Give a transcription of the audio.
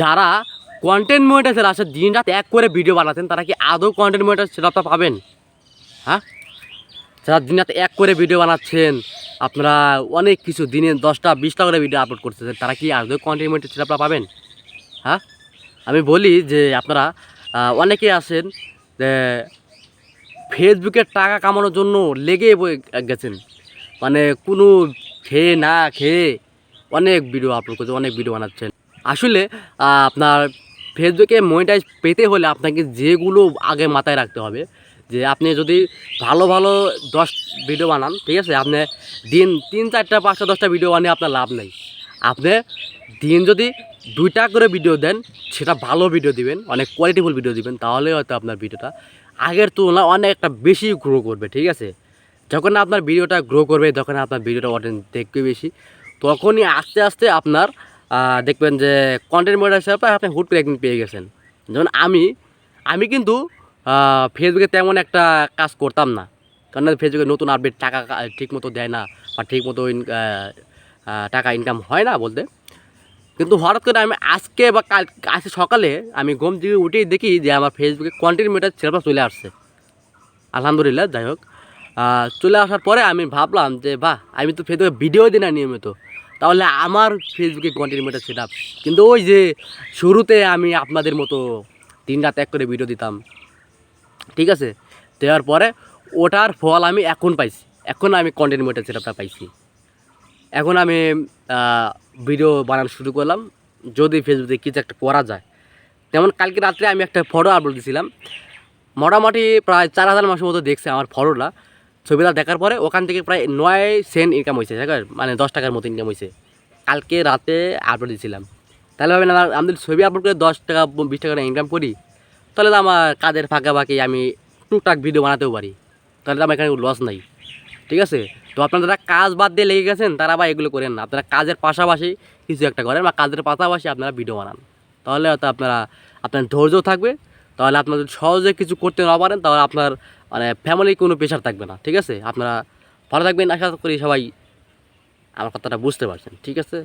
যারা content monetiser আছে দিন রাত এক করে ভিডিও বানাতেন তারা কি আদৌ কন্টেন্ট মনিটাইজ সেটা পাবেন? হ্যাঁ? যারা দিন রাত এক করে ভিডিও বানাচ্ছেন, আপনারা অনেক কিছু দিনে দশটা, বিশটা করে ভিডিও আপলোড করতেছেন, তারা কি আদৌ কন্টেন্ট মনিটাইজ সেটা পাবেন? হ্যাঁ? আমি বলি যে আপনারা অনেকে আছেন যে ফেসবুকে টাকা কামানোর জন্য লেগে গেছেন। মানে কোনো খেয়ে না খেয়ে অনেক ভিডিও আপলোড করছে, অনেক ভিডিও বানাচ্ছেন। আসলে আপনার ফেসবুকে মনিটাইজ পেতে হলে আপনাকে যেগুলো আগে মাথায় রাখতে হবে, যে আপনি যদি ভালো ভালো দশ ভিডিও বানান, ঠিক আছে? আপনি দিন তিন চারটা, পাঁচটা, দশটা ভিডিও বানিয়ে আপনার লাভ নেই। আপনি দিন যদি দুইটা করে ভিডিও দেন, সেটা ভালো ভিডিও দিবেন, অনেক কোয়ালিটিফুল ভিডিও দিবেন তাহলে হয়তো আপনার ভিডিওটা আগের তুলনায় অনেকটা বেশি গ্রো করবে, ঠিক আছে? যখন আপনার ভিডিওটা গ্রো করবে, যখন আপনার ভিডিওটা অডিয়েন্স দেখবে বেশি, তখনই আস্তে আস্তে আপনার দেখবেন যে কন্টেন্ট মডেল হিসাবে আপনি হুট করে একদিন পেয়ে গেছেন। যেমন আমি আমি কিন্তু ফেসবুকে তেমন একটা কাজ করতাম না। কারণ ফেসবুকে নতুন আপডেট টাকা ঠিক মতো দেয় না বা ঠিক মতো ইন- আহ, আহ, টাকা ইনকাম হয় না বলতে। কিন্তু হঠাৎ করে আমি আজকে বা কাল আজকে সকালে আমি ঘুম থেকে উঠেই দেখি যে আমার ফেসবুকে কন্টেন্ট মেটার ছেলেপা চলে আসছে। আলহামদুলিল্লাহ যাই হোক। চলে আসার পরে আমি ভাবলাম যে বাহ আমি তো ফেসবুকে ভিডিও দিই না নিয়মিত। তাহলে আমার ফেসবুকে কন্টেন্ট মেটার সেট কিন্তু ওই যে শুরুতে আমি আপনাদের মতো তিন রাত এক করে ভিডিও দিতাম, ঠিক আছে? দেওয়ার পরে ওটার ফল আমি এখন পাইছি। এখন আমি কন্টেন্ট মেটার সেটআপটা পাইছি। এখন আমি ভিডিও বানানো শুরু করলাম। যদি ফেসবুকে কিছু একটা করা যায়। যেমন কালকে রাত্রে আমি একটা ফটো আপলোড দিয়েছিলাম মোটামুটি প্রায় চার হাজার মাসের মতো দেখছে আমার ফটোটা ছবিটা দেখার পরে ওখান থেকে প্রায় নয় সেন্ট ইনকাম হয়েছে? মানে দশ টাকার মতো ইনকাম হয়েছে কালকে রাতে আপলোড দিয়েছিলাম তাহলে ভাবেন আমার আমি যদি ছবি আপলোড করে দশ টাকা, বিশ টাকা ইনকাম করি, তাহলে তো আমার কাজের ফাঁকা ফাঁকি আমি টুকটাক ভিডিও বানাতেও পারি। তাহলে তো আমার এখানে লস নাই। ঠিক আছে? তো আপনারা কাজ বাদ দিয়ে লেগে গেছেন, তারা বা এগুলো করেন না। আপনারা কাজের পাশাপাশি কিছু একটা করেন বা কাজের পাশাপাশি আপনারা ভিডিও বানান। তাহলে হয়তো আপনারা আপনার ধৈর্য থাকবে। তাহলে আপনার যদি সহজে কিছু করতে না পারেন, তাহলে আপনার মানে ফ্যামিলি কোনো প্রেশার থাকবে না, ঠিক আছে? আপনারা ভালো থাকবেন, আশা করি সবাই আমার কথাটা বুঝতে পারছেন, ঠিক আছে?